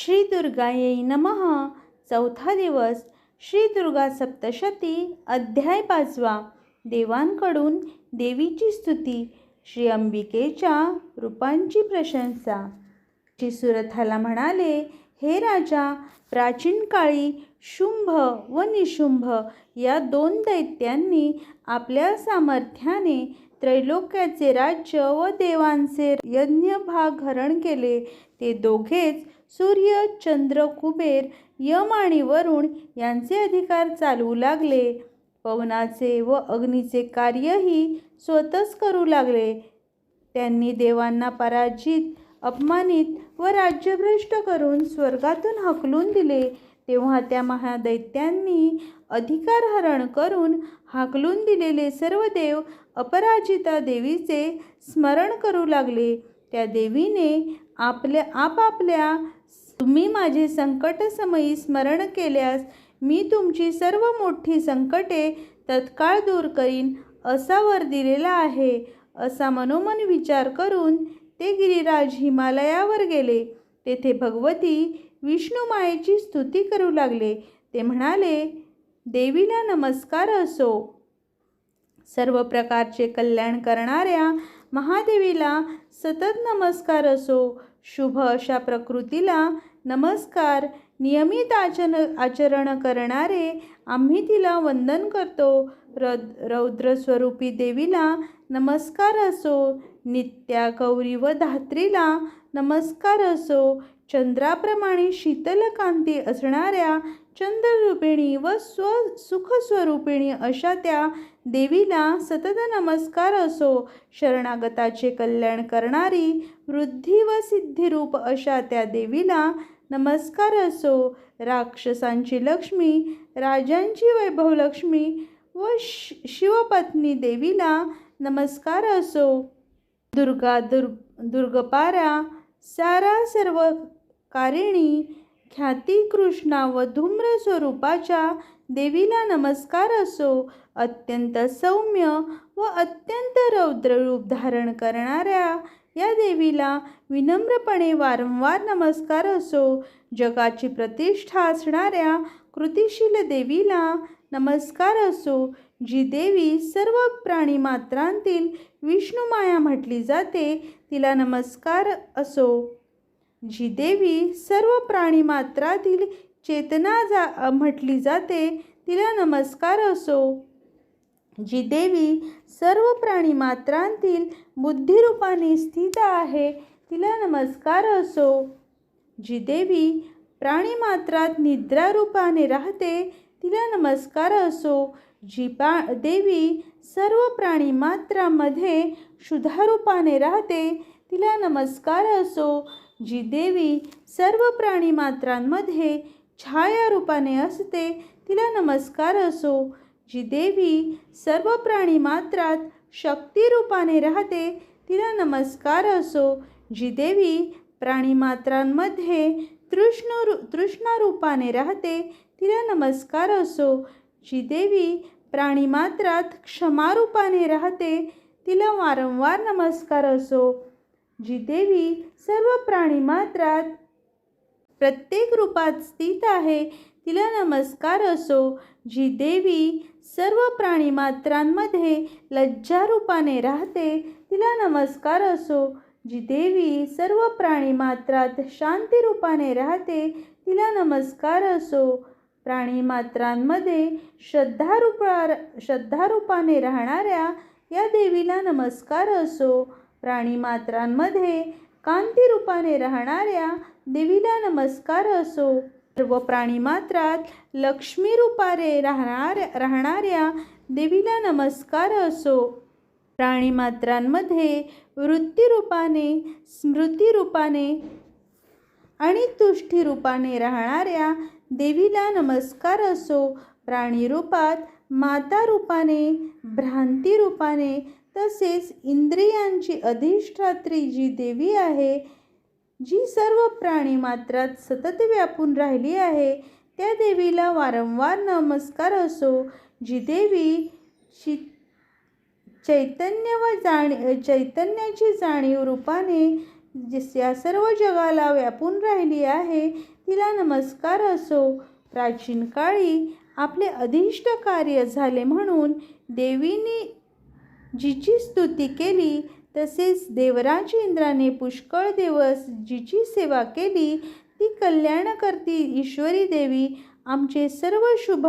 श्री दुर्गायै नमः. चौथा दिवस श्री दुर्गा सप्तशती अध्याय पाचवा. देवांकडून देवीची स्तुती श्री अंबिकेच्या रूपांची प्रशंसा. श्री सुरथाला म्हणाले हे राजा प्राचीन काळी शुंभ व निशुंभ या दोन दैत्यांनी आपल्या सामर्थ्याने त्रैलोक्याचे राज्य व देवांचे यज्ञ भाग हरण केले. ते दोघेच सूर्य चंद्र कुबेर यम आणि वरुण यांचे अधिकार चालवू लागले. पवनाचे व अग्नीचे कार्यही स्वतःच करू लागले. त्यांनी देवांना पराजित अपमानित व राज्यभ्रष्ट करून स्वर्गातून हकलून दिले. तेव्हा त्या महादैत्यांनी अधिकार हरण करून हाकलून दिलेले सर्व देव अपराजिता देवीचे स्मरण करू लागले. त्या देवीने आपल्या आपापल्या तुम्ही माझे संकटसमयी स्मरण केल्यास मी तुमची सर्व मोठी संकटे तत्काळ दूर करीन असा वर दिलेला आहे असा मनोमन विचार करून ते गिरिराज हिमालयावर गेले. तेथे भगवती विष्णुमायेची स्तुती करू लागले. ते म्हणाले देवीला नमस्कार असो. सर्व प्रकारचे कल्याण करणाऱ्या महादेवीला सतत नमस्कार असो. शुभ अशा प्रकृतीला नमस्कार. नियमित आचन आचरण करणारे आम्ही तिला वंदन करतो. र रौद्रस्वरूपी देवीला नमस्कार असो. नित्या गौरी व धात्रीला नमस्कार असो. चंद्राप्रमाणे शीतलकांती असणाऱ्या चंद्ररूपिणी व स्व सुखस्वरूपिणी अशा त्या देवीला सतत नमस्कार असो. शरणागताचे कल्याण करणारी वृद्धी व सिद्धिरूप अशा त्या देवीला नमस्कार असो. राक्षसांची लक्ष्मी राजांची वैभवलक्ष्मी व श शिवपत्नी देवीला नमस्कार असो. दुर्गा दुर् दुर्गपारा सारा सर्व कारिणी ख्याती कृष्णा व धूम्र स्वरूपाच्या देवीला नमस्कार असो. अत्यंत सौम्य व अत्यंत रौद्र रूप धारण करणाऱ्या या देवीला विनम्रपणे वारंवार नमस्कार असो. जगाची प्रतिष्ठा असणाऱ्या कृतिशील देवीला नमस्कार असो जी देवी सर्व प्राणीमात्रांतील विष्णुमाया म्हटली जाते तिला नमस्कार असो. जी देवी सर्व प्राणीमात्रातील चेतना जा म्हटली जाते तिला नमस्कार असो. जी देवी सर्व प्राणीमात्रांतील बुद्धिरूपाने स्थित आहे तिला नमस्कार असो. जी देवी प्राणीमात्रात निद्रारूपाने राहते तिला नमस्कार असो. जी पा देवी सर्व प्राणीमात्रामध्ये शुधारूपाने राहते तिला नमस्कार असो. जी देवी सर्व प्राणीमात्रांमध्ये छायारूपाने असते तिला नमस्कार असो. जी देवी सर्व प्राणीमात्रात शक्तिरूपाने राहते तिला नमस्कार असो. जी देवी प्राणीमात्रांमध्ये तृष्ण तृष्णारूपाने राहते तिला नमस्कार असो. जी देवी प्राणीमात्रात क्षमारूपाने राहते तिला वारंवार नमस्कार असो. जी देवी सर्व प्राणी मात्रात प्रत्येक रूपात स्थित आहे तिला नमस्कार असो. जी देवी सर्व प्राणी मात्रांमध्ये लज्जारूपाने राहते तिला नमस्कार असो. जी देवी सर्व प्राणी मात्रात शांतिरूपाने राहते तिला नमस्कार असो. प्राणी मात्रांमध्ये श्रद्धारूपा श्रद्धारूपाने राहणाऱ्या या देवीला नमस्कार असो. प्राणीमात्रांमध्ये कांतीरूपाने राहणाऱ्या देवीला नमस्कार असो. सर्व प्राणीमात्रात लक्ष्मी रूपाने राहणार राहणाऱ्या देवीला नमस्कार असो. प्राणीमात्रांमध्ये वृत्तीरूपाने स्मृतीरूपाने आणि तुष्टीरूपाने राहणाऱ्या देवीला नमस्कार असो. प्राणीरूपात माता रूपाने भ्रांती रूपाने तसेच इंद्रियांची अधिष्ठात्री जी देवी आहे जी सर्व प्राणी मात्रात सतत व्यापून राहिली आहे त्या देवीला वारंवार नमस्कार असो जी देवी चैतन्य व जाणी चैतन्याची जाणीव रूपाने या सर्व जगाला व्यापून राहिली आहे तिला नमस्कार असो. प्राचीन काळी आपले अधिष्ट कार्य झाले म्हणून देवीने जिची स्तुती केली तसेच देवराज इंद्राने पुष्कळ दिवस जिची सेवा केली ती कल्याणकर्ती ईश्वरी देवी आमचे सर्व शुभ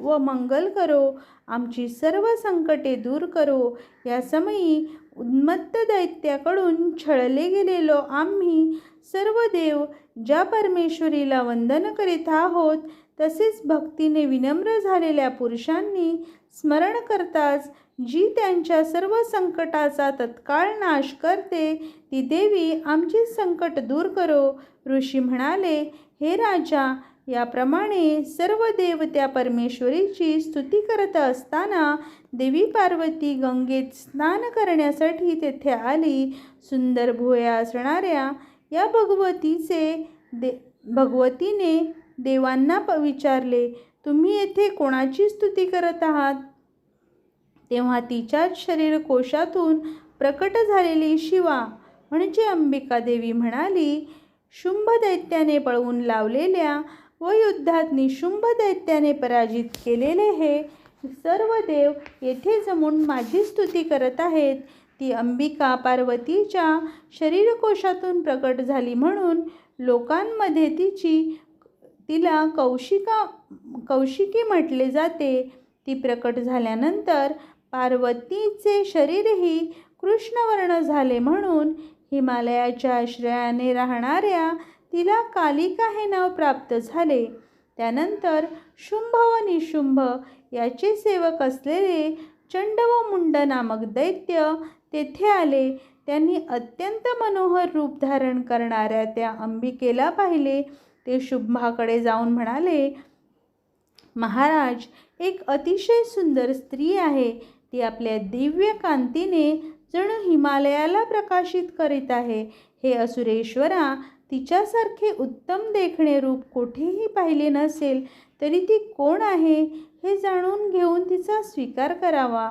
व मंगल करो आमची सर्व संकटे दूर करो या समयी उन्मत्त दैत्याकडून छळले गेलेलो आम्ही सर्व देव ज्या परमेश्वरीला वंदन करीत आहोत तसेच भक्तीने विनम्र झालेल्या पुरुषांनी स्मरण करताच जी त्यांच्या सर्व संकटाचा तत्काळ नाश करते ती देवी आमचे संकट दूर करो. ऋषी म्हणाले हे राजा याप्रमाणे सर्व देव त्या परमेश्वरीची स्तुती करत असताना देवी पार्वती गंगेत स्नान करण्यासाठी तेथे आली. सुंदर भुया असणाऱ्या या भगवतीचे दे भगवतीने देवांना प विचारले तुम्ही येथे कोणाची स्तुती करत आहात? तेव्हा तिच्याच शरीर कोशातून प्रकट झालेली शिवा म्हणजे अंबिका देवी म्हणाली शुंभ दैत्याने पळवून लावलेल्या व युद्धात निशुंभ दैत्याने पराजित केलेले हे सर्व देव येथे जमून माझी स्तुती करत आहेत. ती अंबिका पार्वतीच्या शरीरकोशातून प्रकट झाली म्हणून लोकांमध्ये तिची तिला कौशिका कौशिकी म्हटले जाते. ती प्रकट झाल्यानंतर पार्वतीचे शरीरही कृष्णवर्ण झाले म्हणून हिमालयाच्या आश्रयाने राहणाऱ्या तिला कालिका हे नाव प्राप्त झाले. त्यानंतर शुंभ व निशुंभ याचे सेवक असलेले चंड व मुंड नामक दैत्य तेथे आले. त्यांनी अत्यंत मनोहर रूप धारण करणाऱ्या त्या अंबिकेला पाहिले. ते शुंभाकडे जाऊन म्हणाले महाराज एक अतिशय सुंदर स्त्री आहे. ती आपल्या दिव्य कांतीने जणू हिमालयाला प्रकाशित करीत आहे. हे असुरेश्वरा तिच्यासारखे उत्तम देखणे रूप कोठेही पाहिले नसेल तरी ती कोण आहे हे जाणून घेऊन तिचा स्वीकार करावा.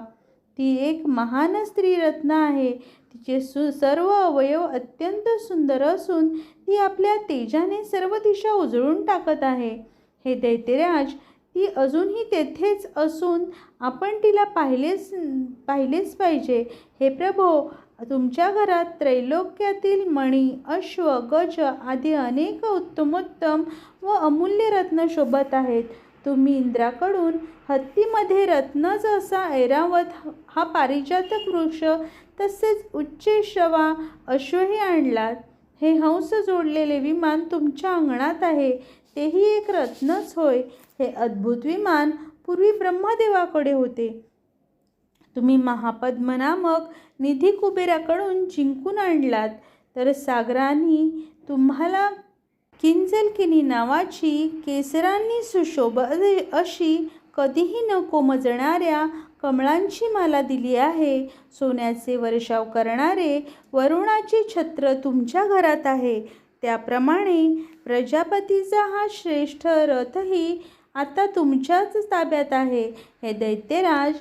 ती एक महान स्त्री रत्न आहे. तिचे सु सर्व अवयव अत्यंत सुंदर असून ती आपल्या तेजाने सर्व दिशा उजळून टाकत आहे. हे दैत्यराज ती अजूनही तेथेच असून आपण तिला पाहिलेच पाहिलेच पाहिजे. हे प्रभो तुमच्या घरात त्रैलोक्यातील मणी अश्व गज आदी अनेक उत्तमोत्तम व अमूल्य रत्न शोभत आहेत. तुम्ही इंद्राकडून हत्तीमध्ये रत्नच असा ऐरावत हा पारिजातक वृक्ष तसेच उच्च श्रवा अश्वही आणलात. हे हंस जोडलेले विमान तुमच्या अंगणात आहे. तेही एक रत्नच होय. हे अद्भुत विमान पूर्वी ब्रह्मदेवाकडे होते. तुम्ही महापद्म नामक निधी कुबेराकडून जिंकून आणलात. तर सागरांनी तुम्हाला किंजलकिनी नावाची केसरांनी सुशोभ अशी कधीही न कोमजणाऱ्या कमळांची माला दिली आहे. सोन्याचे वर्षाव करणारे वरुणाचे छत्र तुमच्या घरात आहे. त्याप्रमाणे प्रजापतीचा हा श्रेष्ठ रथही आता तुमच्याच ताब्यात आहे. हे दैत्यराज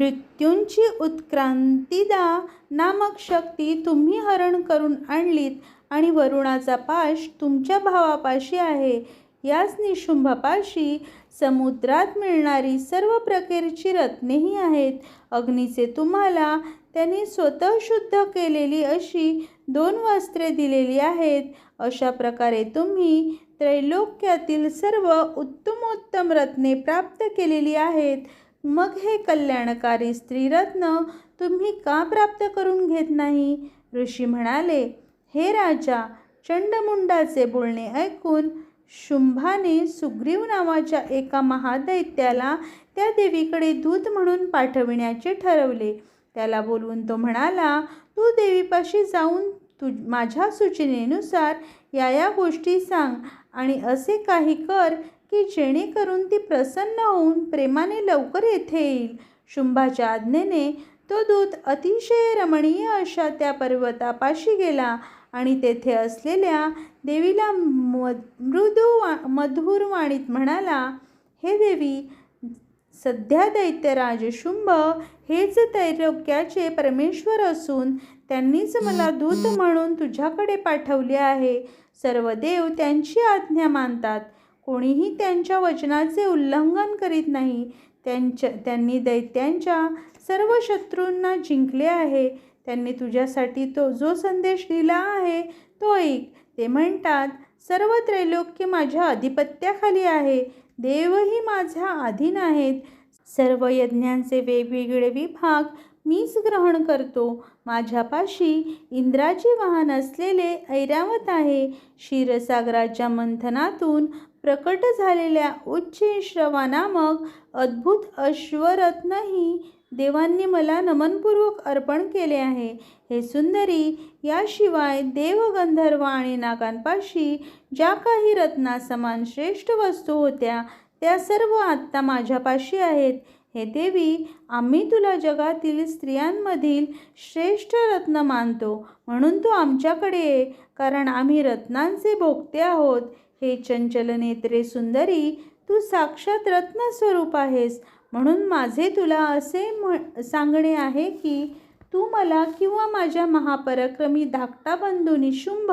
मृत्यूंची उत्क्रांतीदा नामक शक्ती तुम्ही हरण करून आणलीत आणि वरुणाचा पाश तुमच्या भावापाशी आहे. याच निशुंभापाशी समुद्रात मिळणारी सर्व प्रकारची रत्नेही आहेत. अग्नीचे तुम्हाला त्यांनी स्वतः शुद्ध केलेली अशी दोन वस्त्रे दिलेली आहेत. अशा प्रकारे तुम्ही त्रैलोक्यातील सर्व उत्तमोत्तम रत्ने प्राप्त केलेली आहेत. मग हे कल्याणकारी स्त्रीरत्न तुम्ही का प्राप्त करून घेत नाही? ऋषी म्हणाले हे राजा चंडमुंडाचे बोलणे ऐकून शुंभाने सुग्रीव नावाच्या एका महादैत्याला त्या देवीकडे दूत म्हणून पाठविण्याचे ठरवले. त्याला बोलवून तो म्हणाला तू देवीपाशी जाऊन तु माझ्या सूचनेनुसार या या गोष्टी सांग आणि असे काही कर की जेणेकरून ती प्रसन्न होऊन प्रेमाने लवकर येथे येईल. शुंभाच्या आज्ञेने तो दूत अतिशय रमणीय अशा त्या पर्वतापाशी गेला आणि तेथे असलेल्या देवीला मृदू वा मधुर वाणीत म्हणाला हे देवी सध्या दैत्यराज शुंभ हेच त्रैलोक्याचे परमेश्वर असून त्यांनीच मला दूत म्हणून तुझ्याकडे पाठवले आहे. सर्व देव त्यांची आज्ञा मानतात. कोणीही त्यांच्या वचनाचे उल्लंघन करीत नाही. त्यांच्या त्यांनी दैत्यांच्या सर्व शत्रूंना जिंकले आहे. त्यांनी तुझ्यासाठी तो जो संदेश दिला आहे तो ऐक. ते म्हणतात सर्व त्रैलोक्य माझ्या अधिपत्याखाली आहे. देवही माझ्या अधीन आहेत. सर्व यज्ञांचे वेगवेगळे विभाग मीच ग्रहण करतो. माझ्यापाशी इंद्राची वाहन असलेले ऐरावत आहे. क्षीरसागराच्या मंथनातून प्रकट झालेल्या उच्चश्रवा नामक अद्भुत अश्वरत्नही देवांनी मला नमनपूर्वक अर्पण केले आहे. हे सुंदरी याशिवाय देवगंधर्व आणि नागांपाशी ज्या काही रत्नासमान श्रेष्ठ वस्तू होत्या त्या सर्व आत्ता माझ्यापाशी आहेत. हे देवी आम्ही तुला जगातील स्त्रियांमधील श्रेष्ठ रत्न मानतो म्हणून तू आमच्याकडे ये कारण आम्ही रत्नांचे भोगते आहोत. हे चंचल नेत्रे सुंदरी तू साक्षात रत्नस्वरूप आहेस. म्हणून माझे तुला असे म्ह सांगणे आहे की तू मला किंवा माझ्या महापराक्रमी धाकटा बंधू निशुंभ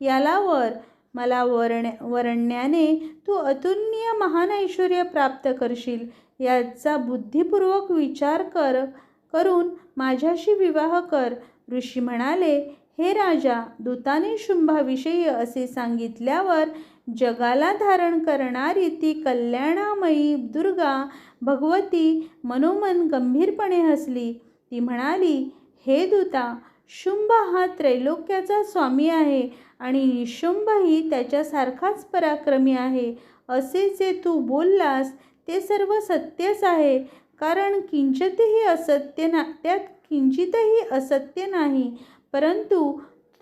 याला वर मला वरण वरण्याने तू अतुलनीय महान ऐश्वर प्राप्त करशील. याचा बुद्धिपूर्वक विचार कर करून माझ्याशी विवाह कर. ऋषी म्हणाले हे राजा दूताने शुंभाविषयी असे सांगितल्यावर जगाला धारण करणारी ती कल्याणामयी दुर्गा भगवती मनोमन गंभीरपणे हसली. ती म्हणाली हे दूता शुंभ हा त्रैलोक्याचा स्वामी आहे आणि निशुंभही त्याच्यासारखाच पराक्रमी आहे. असे जे तू बोललास ते सर्व सत्यच आहे. कारण किंचितही असत्य ना त्यात किंचितही असत्य नाही. परंतु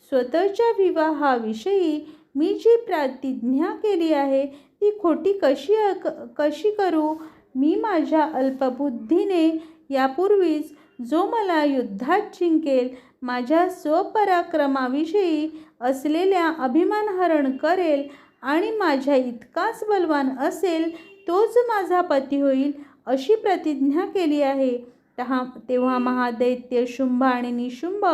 स्वतःच्या विवाहाविषयी मी जी प्रतिज्ञा केली आहे ती खोटी कशी कशी करू? मी माझ्या अल्पबुद्धीने यापूर्वीच जो मला युद्धात जिंकेल माझ्या स्वपराक्रमाविषयी असलेल्या अभिमानहरण करेल आणि माझ्या इतकाच बलवान असेल तोच माझा पती होईल अशी प्रतिज्ञा केली आहे. तहा तेव्हा महादैत्य शुंभ आणि निशुंभ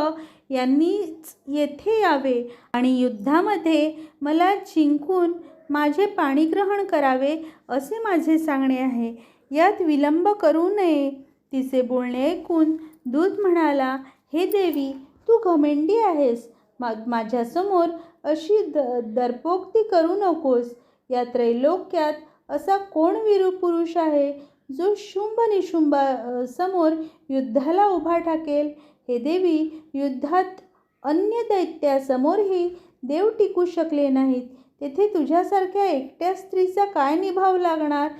यांनीच येथे यावे आणि युद्धामध्ये मला जिंकून माझे पाणीग्रहण करावे असे माझे सांगणे आहे. यात विलंब करू नये. तिचे बोलणे ऐकून दूत म्हणाला हे देवी तू घमेंडी आहेस. मा माझ्यासमोर अशी द दर्पोक्ती करू नकोस. या त्रैलोक्यात असा कोण वीरू पुरुष आहे? जो शुंभ निशुंभा समोर युद्धाला उभा टाकेल हे देवी युद्धात अन्य दैत्यासमोरही देव टिकू शकले नाहीत. तेथे तुझ्यासारख्या एकट्या स्त्रीचा काय निभाव लागणार?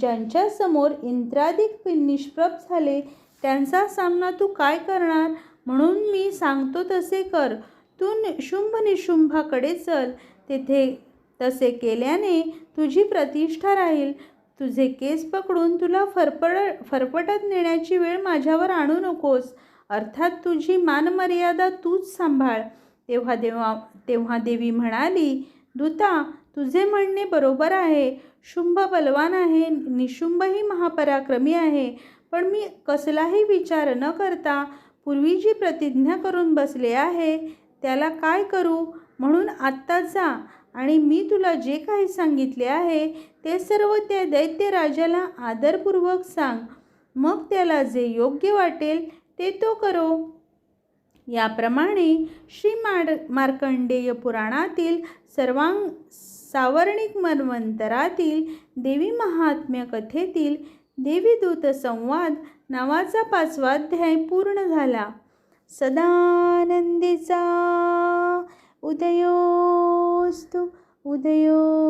ज्यांच्यासमोर इंद्रादिक निष्प्रभ झाले त्यांचा सामना तू काय करणार? म्हणून मी सांगतो तसे कर. तू शुंभ निशुंभाकडे चल. तेथे तसे केल्याने तुझी प्रतिष्ठा राहील. तुझे केस पकडून तुला फरफड फरफटत नेण्याची वेळ माझ्यावर आणू नकोस. अर्थात तुझी मानमर्यादा तूच सांभाळ. तेव्हा देवा तेव्हा देवी म्हणाली दूता तुझे म्हणणे बरोबर आहे. शुंभ बलवान आहे. निशुंभही महापराक्रमी आहे. पण मी कसलाही विचार न करता पूर्वी जी प्रतिज्ञा करून बसले आहे त्याला काय करू? म्हणून आत्ता जा. आणि मी तुला जे काही सांगितले आहे ते सर्व त्या दैत्य राजाला आदरपूर्वक सांग. मग त्याला जे योग्य वाटेल ते तो करो. याप्रमाणे श्री मार मार्कंडेय पुराणातील सर्वांग सावर्णिक मन्वंतरातील देवी महात्म्य कथेतील देवीदूत संवाद नावाचा पाचवा अध्याय पूर्ण झाला. सदानंदीचा Udayostu, Udayostu,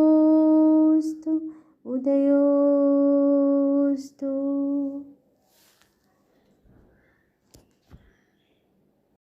Udayostu.